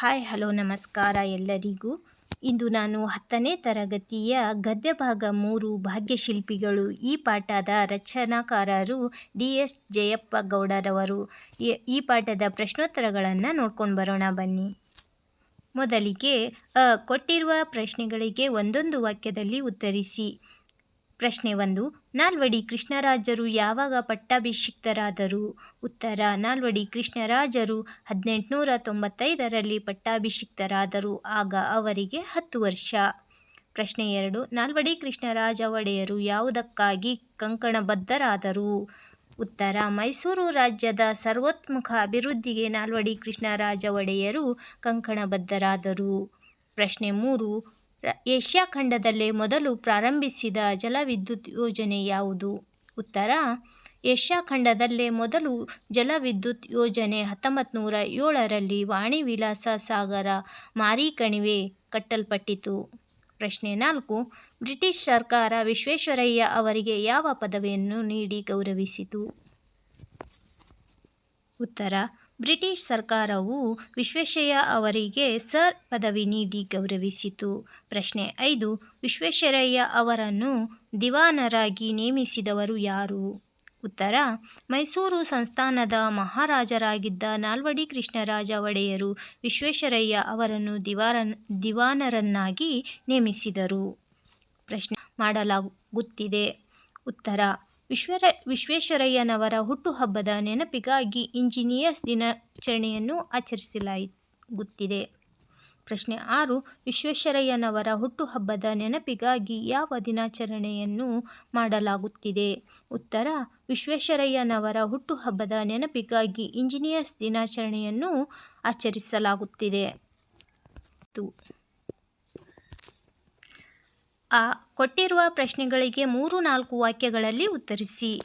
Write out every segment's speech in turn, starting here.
Hi, hello, ನಮಸ್ಕಾರ ಎಲ್ಲರಿಗೂ. ಇಂದು ನಾನು ಹತ್ತನೇ ತರಗತಿಯ ಗದ್ಯಭಾಗ ಮೂರು ಭಾಗ್ಯಶಿಲ್ಪಿಗಳು. ಈ ಪಾಠದ ರಚನಾಕಾರರು ಡಿ ಎಸ್ ಜಯಪ್ಪ ಗೌಡರವರು ಈ- ಪಾಠದ ಪ್ರಶ್ನೋತ್ತರಗಳನ್ನು ನೋಡ್ಕೊಂಡು ಬರೋಣ ಬನ್ನಿ. ಮೊದಲಿಗೆ ಕೊಟ್ಟಿರುವ ಪ್ರಶ್ನೆಗಳಿಗೆ ಒಂದೊಂದು ವಾಕ್ಯದಲ್ಲಿ ಉತ್ತರಿಸಿ. ಪ್ರಶ್ನೆ ಒಂದು. ನಾಲ್ವಡಿ ಕೃಷ್ಣರಾಜರು ಯಾವಾಗ ಪಟ್ಟಾಭಿಷಿಕ್ತರಾದರು? ಉತ್ತರ, ನಾಲ್ವಡಿ ಕೃಷ್ಣರಾಜರು ಹದಿನೆಂಟುನೂರ ತೊಂಬತ್ತೈದರಲ್ಲಿ ಪಟ್ಟಾಭಿಷಿಕ್ತರಾದರು, ಆಗ ಅವರಿಗೆ ಹತ್ತು ವರ್ಷ. ಪ್ರಶ್ನೆ ಎರಡು. ನಾಲ್ವಡಿ ಕೃಷ್ಣರಾಜ ಒಡೆಯರು ಯಾವುದಕ್ಕಾಗಿ ಕಂಕಣಬದ್ಧರಾದರು? ಉತ್ತರ. ಮೈಸೂರು ರಾಜ್ಯದ ಸರ್ವೋತ್ಮುಖ ಅಭಿವೃದ್ಧಿಗೆ ನಾಲ್ವಡಿ ಕೃಷ್ಣರಾಜ ಒಡೆಯರು ಕಂಕಣಬದ್ಧರಾದರು. ಪ್ರಶ್ನೆ ಮೂರು. ಏಷ್ಯಾ ಖಂಡದಲ್ಲೇ ಮೊದಲು ಪ್ರಾರಂಭಿಸಿದ ಜಲವಿದ್ಯುತ್ ಯೋಜನೆ ಯಾವುದು? ಉತ್ತರ, ಏಷ್ಯಾ ಖಂಡದಲ್ಲೇ ಮೊದಲು ಜಲವಿದ್ಯುತ್ ಯೋಜನೆ ಹತ್ತೊಂಬತ್ತು ನೂರ ಏಳರಲ್ಲಿ ವಾಣಿ ವಿಲಾಸ ಸಾಗರ ಮಾರಿಕಣಿವೆ ಕಟ್ಟಲ್ಪಟ್ಟಿತು. ಪ್ರಶ್ನೆ ನಾಲ್ಕು, ಬ್ರಿಟಿಷ್ ಸರ್ಕಾರ ವಿಶ್ವೇಶ್ವರಯ್ಯ ಅವರಿಗೆ ಯಾವ ಪದವಿಯನ್ನು ನೀಡಿ ಗೌರವಿಸಿತು? ಉತ್ತರ ಬ್ರಿಟಿಷ್ ಸರ್ಕಾರವು ವಿಶ್ವೇಶ್ವರಯ್ಯ ಅವರಿಗೆ ಸರ್ ಪದವಿ ನೀಡಿ ಗೌರವಿಸಿತು. ಪ್ರಶ್ನೆ ಐದು, ವಿಶ್ವೇಶ್ವರಯ್ಯ ಅವರನ್ನು ದಿವಾನರಾಗಿ ನೇಮಿಸಿದವರು ಯಾರು? ಉತ್ತರ, ಮೈಸೂರು ಸಂಸ್ಥಾನದ ಮಹಾರಾಜರಾಗಿದ್ದ ನಾಲ್ವಡಿ ಕೃಷ್ಣರಾಜ ಒಡೆಯರು ವಿಶ್ವೇಶ್ವರಯ್ಯ ಅವರನ್ನು ದಿವಾರ ದಿವಾನರನ್ನಾಗಿ ನೇಮಿಸಿದರು. ಪ್ರಶ್ನೆ, ಮಾಡಲಾಗುತ್ತಿದೆ. ಉತ್ತರ ವಿಶ್ವರ, ವಿಶ್ವೇಶ್ವರಯ್ಯನವರ ಹುಟ್ಟುಹಬ್ಬದ ನೆನಪಿಗಾಗಿ ಇಂಜಿನಿಯರ್ಸ್ ದಿನಾಚರಣೆಯನ್ನು ಆಚರಿಸಲಾಗುತ್ತಿದೆ. ಪ್ರಶ್ನೆ ಆರು, ವಿಶ್ವೇಶ್ವರಯ್ಯನವರ ಹುಟ್ಟುಹಬ್ಬದ ನೆನಪಿಗಾಗಿ ಯಾವ ದಿನಾಚರಣೆಯನ್ನು ಮಾಡಲಾಗುತ್ತಿದೆ? ಉತ್ತರ, ವಿಶ್ವೇಶ್ವರಯ್ಯನವರ ಹುಟ್ಟುಹಬ್ಬದ ನೆನಪಿಗಾಗಿ ಇಂಜಿನಿಯರ್ಸ್ ದಿನಾಚರಣೆಯನ್ನು ಆಚರಿಸಲಾಗುತ್ತಿದೆ. ಆ ಕೊಟ್ಟಿರುವ ಪ್ರಶ್ನೆಗಳಿಗೆ ಮೂರು ನಾಲ್ಕು ವಾಕ್ಯಗಳಲ್ಲಿ ಉತ್ತರಿಸಿ.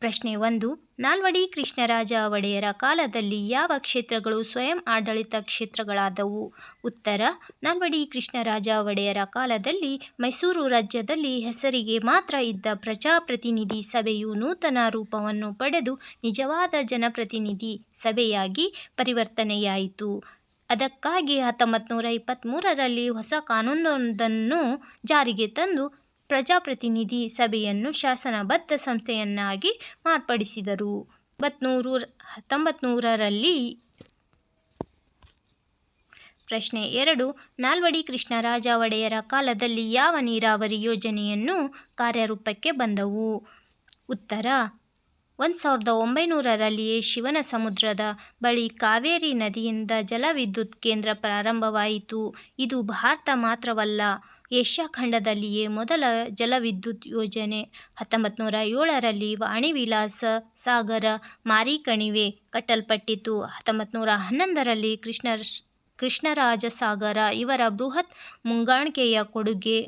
ಪ್ರಶ್ನೆ ಒಂದು, ನಾಲ್ವಡಿ ಕೃಷ್ಣರಾಜ ಒಡೆಯರ ಕಾಲದಲ್ಲಿ ಯಾವ ಕ್ಷೇತ್ರಗಳು ಸ್ವಯಂ ಆಡಳಿತ ಕ್ಷೇತ್ರಗಳಾದವು? ಉತ್ತರ, ನಾಲ್ವಡಿ ಕೃಷ್ಣರಾಜ ಒಡೆಯರ ಕಾಲದಲ್ಲಿ ಮೈಸೂರು ರಾಜ್ಯದಲ್ಲಿ ಹೆಸರಿಗೆ ಮಾತ್ರ ಇದ್ದ ಪ್ರಜಾಪ್ರತಿನಿಧಿ ಸಭೆಯು ನೂತನ ರೂಪವನ್ನು ಪಡೆದು ನಿಜವಾದ ಜನಪ್ರತಿನಿಧಿ ಸಭೆಯಾಗಿ ಪರಿವರ್ತನೆಯಾಯಿತು. ಅದಕ್ಕಾಗಿ ಹತ್ತೊಂಬತ್ತು ನೂರ ಇಪ್ಪತ್ತ್ಮೂರರಲ್ಲಿ ಹೊಸ ಕಾನೂನೊಂದನ್ನು ಜಾರಿಗೆ ತಂದು ಪ್ರಜಾಪ್ರತಿನಿಧಿ ಸಭೆಯನ್ನು ಶಾಸನಬದ್ಧ ಸಂಸ್ಥೆಯನ್ನಾಗಿ ಮಾರ್ಪಡಿಸಿದರು. ಇಪ್ಪತ್ತ್ಮೂರು ಹತ್ತೊಂಬತ್ತು ನೂರರಲ್ಲಿ ಪ್ರಶ್ನೆ ಎರಡು, ನಾಲ್ವಡಿ ಕೃಷ್ಣರಾಜ ಒಡೆಯರ ಕಾಲದಲ್ಲಿ ಯಾವ ನೀರಾವರಿ ಯೋಜನೆಯನ್ನು ಕಾರ್ಯರೂಪಕ್ಕೆ ಬಂದವು? ಉತ್ತರ ಒಂದು ಸಾವಿರದ ಒಂಬೈನೂರರಲ್ಲಿಯೇ ಶಿವನ ಸಮುದ್ರದ ಬಳಿ ಕಾವೇರಿ ನದಿಯಿಂದ ಜಲವಿದ್ಯುತ್ ಕೇಂದ್ರ ಪ್ರಾರಂಭವಾಯಿತು. ಇದು ಭಾರತ ಮಾತ್ರವಲ್ಲ, ಏಷ್ಯಾ ಖಂಡದಲ್ಲಿಯೇ ಮೊದಲ ಜಲವಿದ್ಯುತ್ ಯೋಜನೆ. ಹತ್ತೊಂಬತ್ತು ನೂರ ಏಳರಲ್ಲಿ ವಾಣಿ ವಿಲಾಸ ಸಾಗರ ಮಾರಿಕಣಿವೆ ಕಟ್ಟಲ್ಪಟ್ಟಿತು. ಹತ್ತೊಂಬತ್ತು ನೂರ ಹನ್ನೊಂದರಲ್ಲಿ ಕೃಷ್ಣ ಕೃಷ್ಣರಾಜ ಸಾಗರ ಇವರ ಬೃಹತ್ ಮುಂಗಾಣಿಕೆಯ ಕೊಡುಗೆ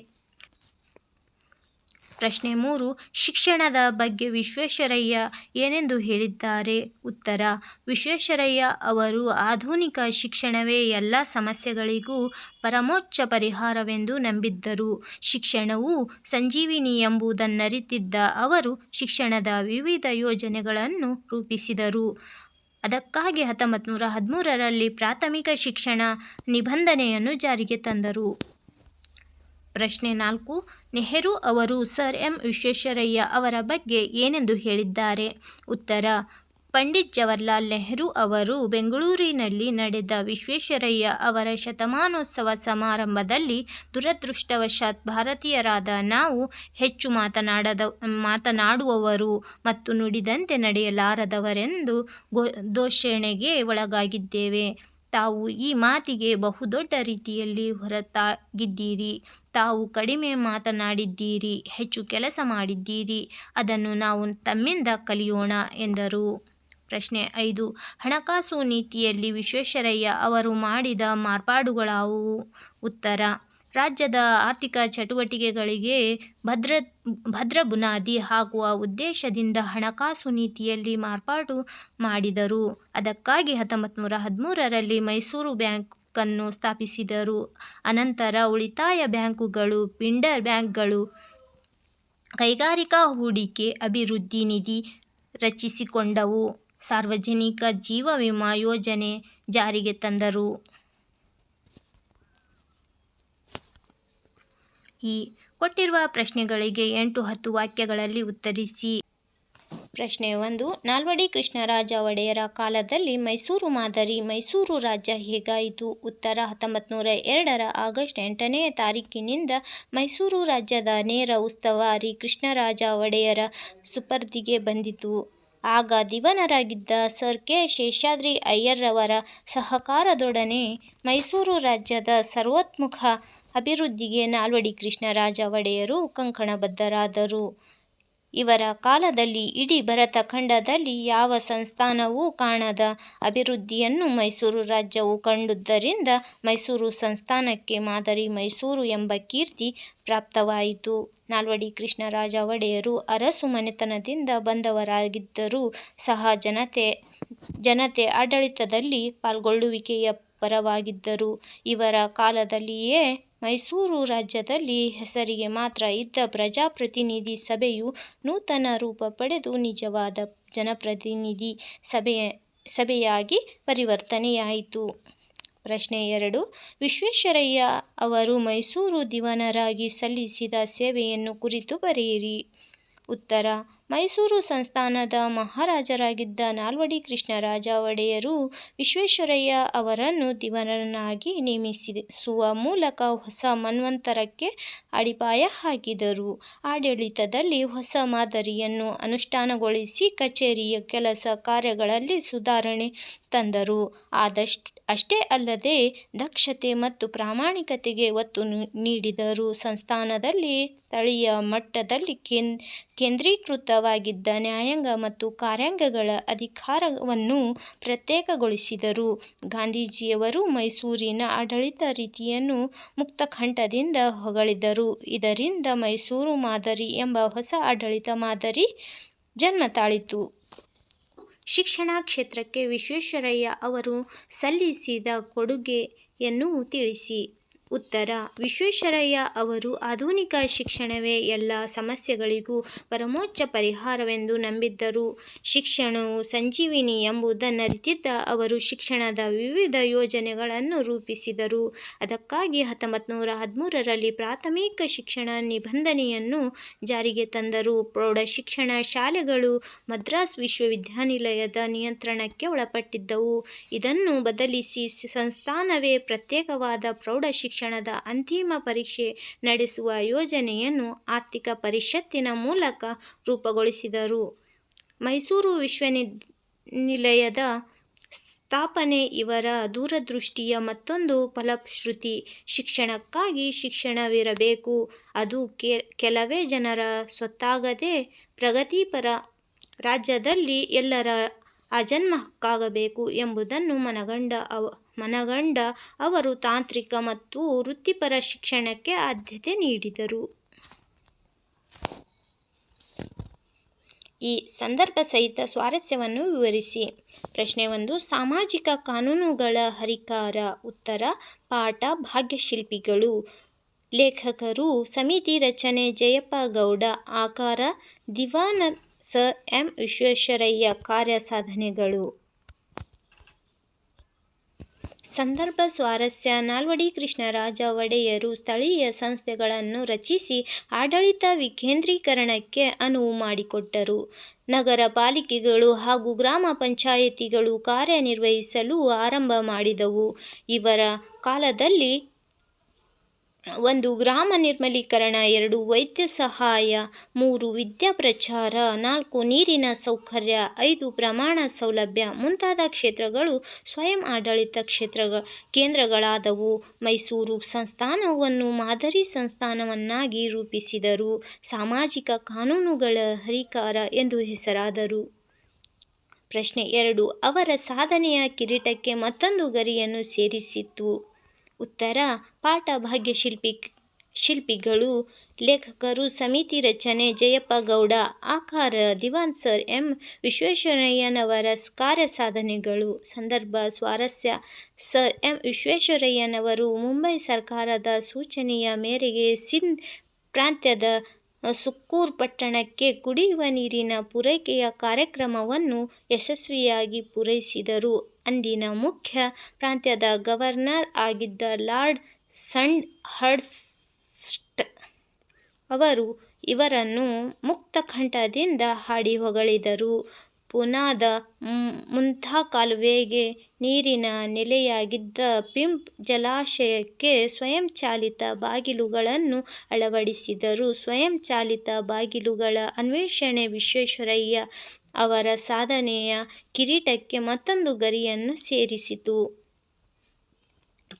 ಪ್ರಶ್ನೆ ಮೂರು, ಶಿಕ್ಷಣದ ಬಗ್ಗೆ ವಿಶ್ವೇಶ್ವರಯ್ಯ ಏನೆಂದು ಹೇಳಿದ್ದಾರೆ? ಉತ್ತರ, ವಿಶ್ವೇಶ್ವರಯ್ಯ ಅವರು ಆಧುನಿಕ ಶಿಕ್ಷಣವೇ ಎಲ್ಲ ಸಮಸ್ಯೆಗಳಿಗೂ ಪರಮೋಚ್ಚ ಪರಿಹಾರವೆಂದು ನಂಬಿದ್ದರು. ಶಿಕ್ಷಣವು ಸಂಜೀವಿನಿ ಎಂಬುದನ್ನರಿತಿದ್ದ ಅವರು ಶಿಕ್ಷಣದ ವಿವಿಧ ಯೋಜನೆಗಳನ್ನು ರೂಪಿಸಿದರು. ಅದಕ್ಕಾಗಿ ಹತ್ತೊಂಬತ್ತು ನೂರ ಹದಿಮೂರರಲ್ಲಿ ಪ್ರಾಥಮಿಕ ಶಿಕ್ಷಣ ನಿಬಂಧನೆಯನ್ನು ಜಾರಿಗೆ ತಂದರು. ಪ್ರಶ್ನೆ ನಾಲ್ಕು. ನೆಹರು ಅವರು ಸರ್ ಎಂ ವಿಶ್ವೇಶ್ವರಯ್ಯ ಅವರ ಬಗ್ಗೆ ಏನೆಂದು ಹೇಳಿದ್ದಾರೆ? ಉತ್ತರ. ಪಂಡಿತ್ ಜವಹರ್ಲಾಲ್ ನೆಹರು ಅವರು ಬೆಂಗಳೂರಿನಲ್ಲಿ ನಡೆದ ವಿಶ್ವೇಶ್ವರಯ್ಯ ಅವರ ಶತಮಾನೋತ್ಸವ ಸಮಾರಂಭದಲ್ಲಿ ದುರದೃಷ್ಟವಶಾತ್ ಭಾರತೀಯರಾದ ನಾವು ಹೆಚ್ಚು ಮಾತನಾಡದ, ಮಾತನಾಡುವವರು ಮತ್ತು ನುಡಿದಂತೆ ನಡೆಯಲಾರದವರೆಂದು ಗೋ ದೂಷಣೆಗೆ ಒಳಗಾಗಿದ್ದೇವೆ. ತಾವು ಈ ಮಾತಿಗೆ ಬಹುದೊಡ್ಡ ರೀತಿಯಲ್ಲಿ ಹೊರತಾಗಿದ್ದೀರಿ. ತಾವು ಕಡಿಮೆ ಮಾತನಾಡಿದ್ದೀರಿ, ಹೆಚ್ಚು ಕೆಲಸ ಮಾಡಿದ್ದೀರಿ, ಅದನ್ನು ನಾವು ತಮ್ಮಿಂದ ಕಲಿಯೋಣ ಎಂದರು. ಪ್ರಶ್ನೆ ಐದು, ಹಣಕಾಸು ನೀತಿಯಲ್ಲಿ ವಿಶ್ವೇಶ್ವರಯ್ಯ ಅವರು ಮಾಡಿದ ಮಾರ್ಪಾಡುಗಳಾವುವು ಉತ್ತರ ರಾಜ್ಯದ ಆರ್ಥಿಕ ಚಟುವಟಿಕೆಗಳಿಗೆ ಭದ್ರ ಭದ್ರ ಬುನಾದಿ ಹಾಕುವ ಉದ್ದೇಶದಿಂದ ಹಣಕಾಸು ನೀತಿಯಲ್ಲಿ ಮಾರ್ಪಾಡು ಮಾಡಿದರು. ಅದಕ್ಕಾಗಿ ಹತ್ತೊಂಬತ್ತು ನೂರ ಹದಿಮೂರರಲ್ಲಿ ಮೈಸೂರು ಬ್ಯಾಂಕನ್ನು ಸ್ಥಾಪಿಸಿದರು. ಅನಂತರ ಉಳಿತಾಯ ಬ್ಯಾಂಕುಗಳು, ಪಿಂಡರ್ ಬ್ಯಾಂಕ್ಗಳು, ಕೈಗಾರಿಕಾ ಹೂಡಿಕೆ ಅಭಿವೃದ್ಧಿ ನಿಧಿ ರಚಿಸಿಕೊಂಡವು. ಸಾರ್ವಜನಿಕ ಜೀವ ವಿಮಾ ಯೋಜನೆ ಜಾರಿಗೆ ತಂದರು. ಈ ಕೊಟ್ಟಿರುವ ಪ್ರಶ್ನೆಗಳಿಗೆ ಎಂಟು ಹತ್ತು ವಾಕ್ಯಗಳಲ್ಲಿ ಉತ್ತರಿಸಿ. ಪ್ರಶ್ನೆ ಒಂದು, ನಾಲ್ವಡಿ ಕೃಷ್ಣರಾಜ ಒಡೆಯರ ಕಾಲದಲ್ಲಿ ಮೈಸೂರು ಮಾದರಿ ಮೈಸೂರು ರಾಜ್ಯ ಹೇಗಾಯಿತು? ಉತ್ತರ ಹತ್ತೊಂಬತ್ತನೂರ ಎರಡರ ಆಗಸ್ಟ್ ಎಂಟನೆಯ ತಾರೀಕಿನಿಂದ ಮೈಸೂರು ರಾಜ್ಯದ ನೇರ ಉಸ್ತುವಾರಿ ಕೃಷ್ಣರಾಜ ಒಡೆಯರ ಸುಪರ್ದಿಗೆ ಬಂದಿತು. ಆಗ ದಿವನರಾಗಿದ್ದ ಸರ್ ಕೆ. ಶೇಷಾದ್ರಿ ಅಯ್ಯರ್ರವರ ಸಹಕಾರದೊಡನೆ ಮೈಸೂರು ರಾಜ್ಯದ ಸರ್ವೋತ್ಮುಖ ಅಭಿವೃದ್ಧಿಗೆ ನಾಲ್ವಡಿ ಕೃಷ್ಣರಾಜ ಒಡೆಯರು ಕಂಕಣಬದ್ಧರಾದರು. ಇವರ ಕಾಲದಲ್ಲಿ ಇಡೀ ಭರತ ಖಂಡದಲ್ಲಿ ಯಾವ ಸಂಸ್ಥಾನವೂ ಕಾಣದ ಅಭಿವೃದ್ಧಿಯನ್ನು ಮೈಸೂರು ರಾಜ್ಯವು ಕಂಡುದರಿಂದ ಮೈಸೂರು ಸಂಸ್ಥಾನಕ್ಕೆ ಮಾದರಿ ಮೈಸೂರು ಎಂಬ ಕೀರ್ತಿ ಪ್ರಾಪ್ತವಾಯಿತು. ನಾಲ್ವಡಿ ಕೃಷ್ಣರಾಜ ಒಡೆಯರು ಅರಸು ಮನೆತನದಿಂದ ಬಂದವರಾಗಿದ್ದರೂ ಸಹ ಜನತೆ ಜನತೆ ಆಡಳಿತದಲ್ಲಿ ಪಾಲ್ಗೊಳ್ಳುವಿಕೆಯ ಪರವಾಗಿದ್ದರು. ಇವರ ಕಾಲದಲ್ಲಿಯೇ ಮೈಸೂರು ರಾಜ್ಯದಲ್ಲಿ ಹೆಸರಿಗೆ ಮಾತ್ರ ಇದ್ದ ಪ್ರಜಾಪ್ರತಿನಿಧಿ ಸಭೆಯು ನೂತನ ರೂಪ ಪಡೆದು ನಿಜವಾದ ಜನಪ್ರತಿನಿಧಿ ಸಭೆಯ, ಸಭೆಯಾಗಿ ಪರಿವರ್ತನೆಯಾಯಿತು. ಪ್ರಶ್ನೆ ಎರಡು ವಿಶ್ವೇಶ್ವರಯ್ಯ ಅವರು ಮೈಸೂರು ದಿವಾನರಾಗಿ ಸಲ್ಲಿಸಿದ ಸೇವೆಯನ್ನು ಕುರಿತು ಬರೆಯಿರಿ. ಉತ್ತರ ಮೈಸೂರು ಸಂಸ್ಥಾನದ ಮಹಾರಾಜರಾಗಿದ್ದ ನಾಲ್ವಡಿ ಕೃಷ್ಣರಾಜ ಒಡೆಯರು ವಿಶ್ವೇಶ್ವರಯ್ಯ ಅವರನ್ನು ದಿವನನಾಗಿ ನೇಮಿಸುವ ಮೂಲಕ ಹೊಸ ಮನ್ವಂತರಕ್ಕೆ ಅಡಿಪಾಯ ಹಾಕಿದರು. ಆಡಳಿತದಲ್ಲಿ ಹೊಸ ಮಾದರಿಯನ್ನು ಅನುಷ್ಠಾನಗೊಳಿಸಿ ಕಚೇರಿಯ ಕೆಲಸ ಕಾರ್ಯಗಳಲ್ಲಿ ಸುಧಾರಣೆ ತಂದರು. ಅಷ್ಟೇ ಅಲ್ಲದೆ ದಕ್ಷತೆ ಮತ್ತು ಪ್ರಾಮಾಣಿಕತೆಗೆ ಒತ್ತು ನೀಡಿದರು. ಸಂಸ್ಥಾನದಲ್ಲಿ ಸ್ಥಳೀಯ ಮಟ್ಟದಲ್ಲಿ ಕೇಂದ್ರೀಕೃತವಾಗಿದ್ದ ನ್ಯಾಯಾಂಗ ಮತ್ತು ಕಾರ್ಯಾಂಗಗಳ ಅಧಿಕಾರವನ್ನು ಪ್ರತ್ಯೇಕಗೊಳಿಸಿದರು. ಗಾಂಧೀಜಿಯವರು ಮೈಸೂರಿನ ಆಡಳಿತ ರೀತಿಯನ್ನು ಮುಕ್ತಕಂಠದಿಂದ ಹೊಗಳಿದರು. ಇದರಿಂದ ಮೈಸೂರು ಮಾದರಿ ಎಂಬ ಹೊಸ ಆಡಳಿತ ಮಾದರಿ ಜನ್ಮತಾಳಿತು. ಶಿಕ್ಷಣ ಕ್ಷೇತ್ರಕ್ಕೆ ವಿಶ್ವೇಶ್ವರಯ್ಯ ಅವರು ಸಲ್ಲಿಸಿದ ಕೊಡುಗೆಯನ್ನು ತಿಳಿಸಿ. ಉತ್ತರ ವಿಶ್ವೇಶ್ವರಯ್ಯ ಅವರು ಆಧುನಿಕ ಶಿಕ್ಷಣವೇ ಎಲ್ಲ ಸಮಸ್ಯೆಗಳಿಗೂ ಪರಮೋಚ್ಚ ಪರಿಹಾರವೆಂದು ನಂಬಿದ್ದರು. ಶಿಕ್ಷಣವು ಸಂಜೀವಿನಿ ಎಂಬುದನ್ನರಿತಿದ್ದ ಅವರು ಶಿಕ್ಷಣದ ವಿವಿಧ ಯೋಜನೆಗಳನ್ನು ರೂಪಿಸಿದರು. ಅದಕ್ಕಾಗಿ ಹತ್ತೊಂಬತ್ತನೂರ ಹದಿಮೂರರಲ್ಲಿ ಪ್ರಾಥಮಿಕ ಶಿಕ್ಷಣ ನಿಬಂಧನೆಯನ್ನು ಜಾರಿಗೆ ತಂದರು. ಪ್ರೌಢಶಿಕ್ಷಣ ಶಾಲೆಗಳು ಮದ್ರಾಸ್ ವಿಶ್ವವಿದ್ಯಾನಿಲಯದ ನಿಯಂತ್ರಣಕ್ಕೆ ಒಳಪಟ್ಟಿದ್ದವು. ಇದನ್ನು ಬದಲಿಸಿ ಸಂಸ್ಥಾನವೇ ಪ್ರತ್ಯೇಕವಾದ ಪ್ರೌಢಶಿಕ್ಷಣದ ಅಂತಿಮ ಪರೀಕ್ಷೆ ನಡೆಸುವ ಯೋಜನೆಯನ್ನು ಆರ್ಥಿಕ ಪರಿಷತ್ತಿನ ಮೂಲಕ ರೂಪುಗೊಳಿಸಿದರು. ಮೈಸೂರು ವಿಶ್ವವಿದ್ಯಾನಿಲಯದ ಸ್ಥಾಪನೆ ಇವರ ದೂರದೃಷ್ಟಿಯ ಮತ್ತೊಂದು ಫಲಶ್ರುತಿ. ಶಿಕ್ಷಣಕ್ಕಾಗಿ ಶಿಕ್ಷಣವಿರಬೇಕು. ಅದು ಕೆಲವೇ ಜನರ ಸ್ವತ್ತಾಗದೆ ಪ್ರಗತಿಪರ ರಾಜ್ಯದಲ್ಲಿ ಎಲ್ಲರ ಅಜನ್ಮಕ್ಕಾಗಬೇಕು ಎಂಬುದನ್ನು ಮನಗಂಡ ಅವರು ತಾಂತ್ರಿಕ ಮತ್ತು ವೃತ್ತಿಪರ ಶಿಕ್ಷಣಕ್ಕೆ ಆದ್ಯತೆ ನೀಡಿದರು. ಈ ಸಂದರ್ಭ ಸಹಿತ ಸ್ವಾರಸ್ಯವನ್ನು ವಿವರಿಸಿ. ಪ್ರಶ್ನೆ ಒಂದು, ಸಾಮಾಜಿಕ ಕಾನೂನುಗಳ ಹರಿಕಾರ. ಉತ್ತರ, ಪಾಠ, ಭಾಗ್ಯಶಿಲ್ಪಿಗಳು. ಲೇಖಕರು, ಸಮಿತಿ ರಚನೆ ಜಯಪ್ಪ ಗೌಡ. ಆಕಾರ ದಿವಾನ ಸರ್ ಎಂ. ವಿಶ್ವೇಶ್ವರಯ್ಯ. ಕಾರ್ಯಸಾಧನೆಗಳು. ಸಂದರ್ಭ ಸ್ವಾರಸ್ಯ ನಾಲ್ವಡಿ ಕೃಷ್ಣರಾಜ ಒಡೆಯರು ಸ್ಥಳೀಯ ಸಂಸ್ಥೆಗಳನ್ನು ರಚಿಸಿ ಆಡಳಿತ ವಿಕೇಂದ್ರೀಕರಣಕ್ಕೆ ಅನುವು ಮಾಡಿಕೊಟ್ಟರು. ನಗರ ಪಾಲಿಕೆಗಳು ಹಾಗೂ ಗ್ರಾಮ ಪಂಚಾಯಿತಿಗಳು ಕಾರ್ಯನಿರ್ವಹಿಸಲು ಆರಂಭ ಮಾಡಿದವು. ಇವರ ಕಾಲದಲ್ಲಿ ಒಂದು ಗ್ರಾಮ ನಿರ್ಮಲೀಕರಣ, ಎರಡು ವೈದ್ಯ ಸಹಾಯ, ಮೂರು ವಿದ್ಯಾ ಪ್ರಚಾರ, ನಾಲ್ಕು ನೀರಿನ ಸೌಕರ್ಯ, ಐದು ಪ್ರಮಾಣ ಸೌಲಭ್ಯ ಮುಂತಾದ ಕ್ಷೇತ್ರಗಳು ಸ್ವಯಂ ಆಡಳಿತ ಕೇಂದ್ರಗಳಾದವು. ಮೈಸೂರು ಸಂಸ್ಥಾನವನ್ನು ಮಾದರಿ ಸಂಸ್ಥಾನವನ್ನಾಗಿ ರೂಪಿಸಿದರು. ಸಾಮಾಜಿಕ ಕಾನೂನುಗಳ ಹರಿಕಾರ ಎಂದು ಹೆಸರಾದರು. ಪ್ರಶ್ನೆ ಎರಡು ಅವರ ಸಾಧನೆಯ ಕಿರೀಟಕ್ಕೆ ಮತ್ತೊಂದು ಗರಿಯನ್ನು ಸೇರಿಸಿತು. ಉತ್ತರ ಪಾಠ ಪಾಟ ಶಿಲ್ಪಿಗಳು, ಲೇಖಕರು, ಸಮಿತಿ ರಚನೆ ಜಯಪ್ಪ ಗೌಡ. ಆಕಾರ ದಿವಾನ್ ಸರ್ ಎಂ. ವಿಶ್ವೇಶ್ವರಯ್ಯನವರ. ಕಾರ್ಯ ಸಾಧನೆಗಳು, ಸಂದರ್ಭ ಸ್ವಾರಸ್ಯ ಸರ್ ಎಂ. ವಿಶ್ವೇಶ್ವರಯ್ಯನವರು, ಮುಂಬೈ ಸರ್ಕಾರದ ಸೂಚನೆಯ ಮೇರೆಗೆ ಸಿಂಧ್ ಪ್ರಾಂತ್ಯದ ಸುಕ್ಕೂರ್ ಪಟ್ಟಣಕ್ಕೆ ಕುಡಿಯುವ ನೀರಿನ ಪೂರೈಕೆಯ ಕಾರ್ಯಕ್ರಮವನ್ನು ಯಶಸ್ವಿಯಾಗಿ ಪೂರೈಸಿದರು. ಅಂದಿನ ಮುಖ್ಯ ಪ್ರಾಂತ್ಯದ ಗವರ್ನರ್ ಆಗಿದ್ದ ಲಾರ್ಡ್ ಸಂಡ್ ಹರ್ಸ್ಟ್ ಅವರು ಇವರನ್ನು ಮುಕ್ತಕಂಠದಿಂದ ಹಾಡಿ ಹೊಗಳಿದರು. ಪೂನಾದ ಮುಂಥಾ ಕಾಲುವೆಗೆ ನೀರಿನ ನೆಲೆಯಾಗಿದ್ದ ಪಿಂಪ್ ಜಲಾಶಯಕ್ಕೆ ಸ್ವಯಂಚಾಲಿತ ಬಾಗಿಲುಗಳನ್ನು ಅಳವಡಿಸಿದರು. ಸ್ವಯಂಚಾಲಿತ ಬಾಗಿಲುಗಳ ಅನ್ವೇಷಣೆ ವಿಶ್ವೇಶ್ವರಯ್ಯ ಅವರ ಸಾಧನೆಯ ಕಿರೀಟಕ್ಕೆ ಮತ್ತೊಂದು ಗರಿಯನ್ನು ಸೇರಿಸಿತು.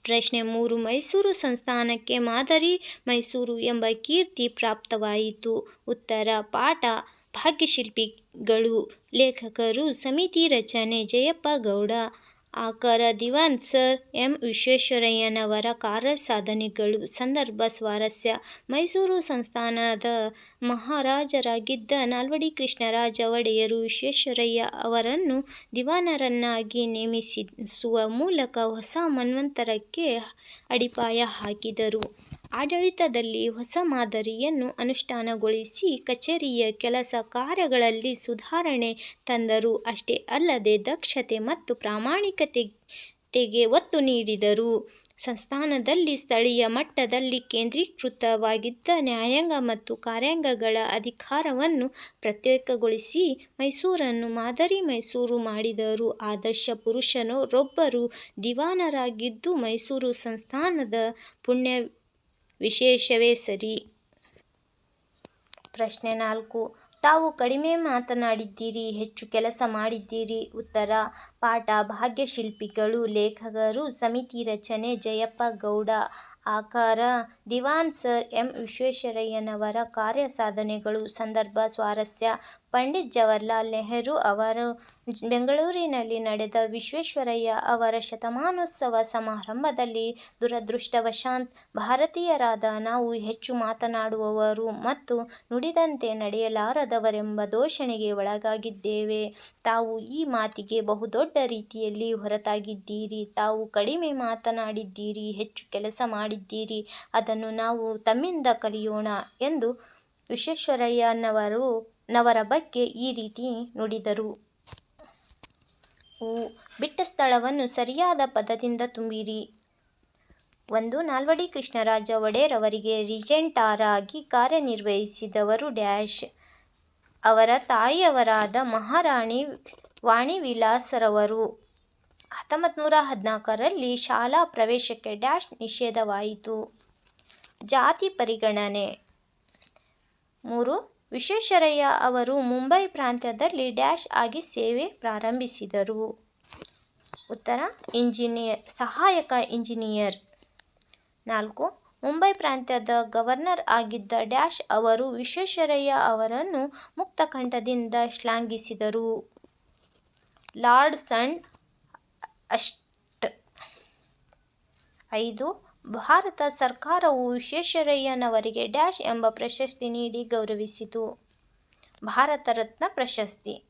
ಪ್ರಶ್ನೆ ಮೂರು, ಮೈಸೂರು ಸಂಸ್ಥಾನಕ್ಕೆ ಮಾದರಿ ಮೈಸೂರು ಎಂಬ ಕೀರ್ತಿ ಪ್ರಾಪ್ತವಾಯಿತು. ಉತ್ತರ ಪಾಟ ಭಾಗ್ಯಶಿಲ್ಪಿಗಳು, ಲೇಖಕರು, ಸಮಿತಿ ರಚನೆ, ಜಯಪ್ಪ ಗೌಡ, ಆಕರ ದಿವಾನ್ ಸರ್, ಎಂ ವಿಶ್ವೇಶ್ವರಯ್ಯನವರ ಕಾರ್ಯಸಾಧನೆಗಳು ಸಂದರ್ಭ ಸ್ವಾರಸ್ಯ, ಮೈಸೂರು ಸಂಸ್ಥಾನದ ಮಹಾರಾಜರಾಗಿದ್ದ ನಾಲ್ವಡಿ ಕೃಷ್ಣರಾಜ ಒಡೆಯರು ವಿಶ್ವೇಶ್ವರಯ್ಯ ಅವರನ್ನು ದಿವಾನರನ್ನಾಗಿ ನೇಮಿಸುವ ಮೂಲಕ ಹೊಸ ಮನ್ವಂತರಕ್ಕೆ ಅಡಿಪಾಯ ಹಾಕಿದರು. ಆಡಳಿತದಲ್ಲಿ ಹೊಸ ಮಾದರಿಯನ್ನು ಅನುಷ್ಠಾನಗೊಳಿಸಿ ಕಚೇರಿಯ ಕೆಲಸ ಕಾರ್ಯಗಳಲ್ಲಿ ಸುಧಾರಣೆ ತಂದರು. ಅಷ್ಟೇ ಅಲ್ಲದೆ ದಕ್ಷತೆ ಮತ್ತು ಪ್ರಾಮಾಣಿಕತೆಗೆ ಒತ್ತು ನೀಡಿದರು. ಸಂಸ್ಥಾನದಲ್ಲಿ ಸ್ಥಳೀಯ ಮಟ್ಟದಲ್ಲಿ ಕೇಂದ್ರೀಕೃತವಾಗಿದ್ದ ನ್ಯಾಯಾಂಗ ಮತ್ತು ಕಾರ್ಯಾಂಗಗಳ ಅಧಿಕಾರವನ್ನು ಪ್ರತ್ಯೇಕಗೊಳಿಸಿ ಮೈಸೂರನ್ನು ಮಾದರಿ ಮೈಸೂರು ಮಾಡಿದರು. ಆದರ್ಶ ಪುರುಷನೊರೊಬ್ಬರು ದಿವಾನರಾಗಿದ್ದು ಮೈಸೂರು ಸಂಸ್ಥಾನದ ಪುಣ್ಯ ವಿಶೇಷವೇ ಸರಿ. ಪ್ರಶ್ನೆ ನಾಲ್ಕು ತಾವು ಕಡಿಮೆ ಮಾತನಾಡಿದ್ದೀರಿ, ಹೆಚ್ಚು ಕೆಲಸ ಮಾಡಿದ್ದೀರಿ. ಉತ್ತರ ಪಾಟ ಭಾಗ್ಯಶಿಲ್ಪಿಗಳು, ಲೇಖಕರು, ಸಮಿತಿ ರಚನೆ, ಜಯಪ್ಪ ಗೌಡ, ಆಕಾರ, ದಿವಾನ್ ಸರ್, ಎಂ ವಿಶ್ವೇಶ್ವರಯ್ಯನವರ ಕಾರ್ಯ ಸಾಧನೆಗಳು, ಸಂದರ್ಭ ಸ್ವಾರಸ್ಯ, ಪಂಡಿತ್ ಜವಾಹರ್ಲಾಲ್ ನೆಹರು ಅವರು ಬೆಂಗಳೂರಿನಲ್ಲಿ ನಡೆದ ವಿಶ್ವೇಶ್ವರಯ್ಯ ಅವರ ಶತಮಾನೋತ್ಸವ ಸಮಾರಂಭದಲ್ಲಿ ದುರದೃಷ್ಟವಶಾತ್ ಭಾರತೀಯರಾದ ನಾವು ಹೆಚ್ಚು ಮಾತನಾಡುವವರು ಮತ್ತು ನುಡಿದಂತೆ ನಡೆಯಲಾರದವರೆಂಬ ದೋಷಣೆಗೆ ಒಳಗಾಗಿದ್ದೇವೆ. ತಾವು ಈ ಮಾತಿಗೆ ಬಹುದೊಡ್ಡ ರೀತಿಯಲ್ಲಿ ಹೊರತಾಗಿದ್ದೀರಿ. ತಾವು ಕಡಿಮೆ ಮಾತನಾಡಿದ್ದೀರಿ, ಹೆಚ್ಚು ಕೆಲಸ ಮಾಡಿದ್ದೀರಿ. ಅದನ್ನು ನಾವು ತಮ್ಮಿಂದ ಕಲಿಯೋಣ ಎಂದು ವಿಶ್ವೇಶ್ವರಯ್ಯನವರ ಬಗ್ಗೆ ಈ ರೀತಿ ನುಡಿದರು. ಬಿಟ್ಟ ಸ್ಥಳವನ್ನು ಸರಿಯಾದ ಪದದಿಂದ ತುಂಬಿರಿ. ಒಂದು ನಾಲ್ವಡಿ ಕೃಷ್ಣರಾಜ ಒಡೆಯರವರಿಗೆ ರೀಜೆಂಟಾರಾಗಿ ಕಾರ್ಯನಿರ್ವಹಿಸಿದವರು. ಅವರ ತಾಯಿಯವರಾದ ಮಹಾರಾಣಿ ವಾಣಿವಿಲಾಸರವರು. ಹತ್ತೊಂಬತ್ತುನೂರ ಹದಿನಾಲ್ಕರಲ್ಲಿ ಶಾಲಾ ಪ್ರವೇಶಕ್ಕೆ ಡ್ಯಾಶ್ ನಿಷೇಧವಾಯಿತು. ಜಾತಿ ಪರಿಗಣನೆ ಮೂರು, ವಿಶ್ವೇಶ್ವರಯ್ಯ ಅವರು ಮುಂಬೈ ಪ್ರಾಂತ್ಯದಲ್ಲಿ ಆಗಿ ಸೇವೆ ಪ್ರಾರಂಭಿಸಿದರು. ಉತ್ತರ ಇಂಜಿನಿಯರ್ ಸಹಾಯಕ ಇಂಜಿನಿಯರ್. ನಾಲ್ಕು, ಮುಂಬೈ ಪ್ರಾಂತ್ಯದ ಗವರ್ನರ್ ಆಗಿದ್ದ ಡ್ಯಾಶ್ ಅವರು ವಿಶ್ವೇಶ್ವರಯ್ಯ ಅವರನ್ನು ಮುಕ್ತಕಂಠದಿಂದ ಶ್ಲಾಘಿಸಿದರು. ಲಾರ್ಡ್ ಅಂಡ್ ಅಸ್ಟ್ ಐದು ಭಾರತ ಸರ್ಕಾರವು ವಿಶ್ವೇಶ್ವರಯ್ಯನವರಿಗೆ ಎಂಬ ಪ್ರಶಸ್ತಿ ನೀಡಿ ಗೌರವಿಸಿತು. ಭಾರತ ರತ್ನ ಪ್ರಶಸ್ತಿ.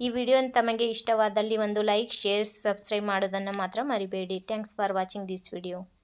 ಈ ವಿಡಿಯೋ ತಮಗೆ ಇಷ್ಟವಾದಲ್ಲಿ ಒಂದು ಲೈಕ್, ಶೇರ್, ಸಬ್ಸ್ಕ್ರೈಬ್ ಮಾಡೋದನ್ನು ಮಾತ್ರ ಮರಿಬೇಡಿ. Thanks for watching this video.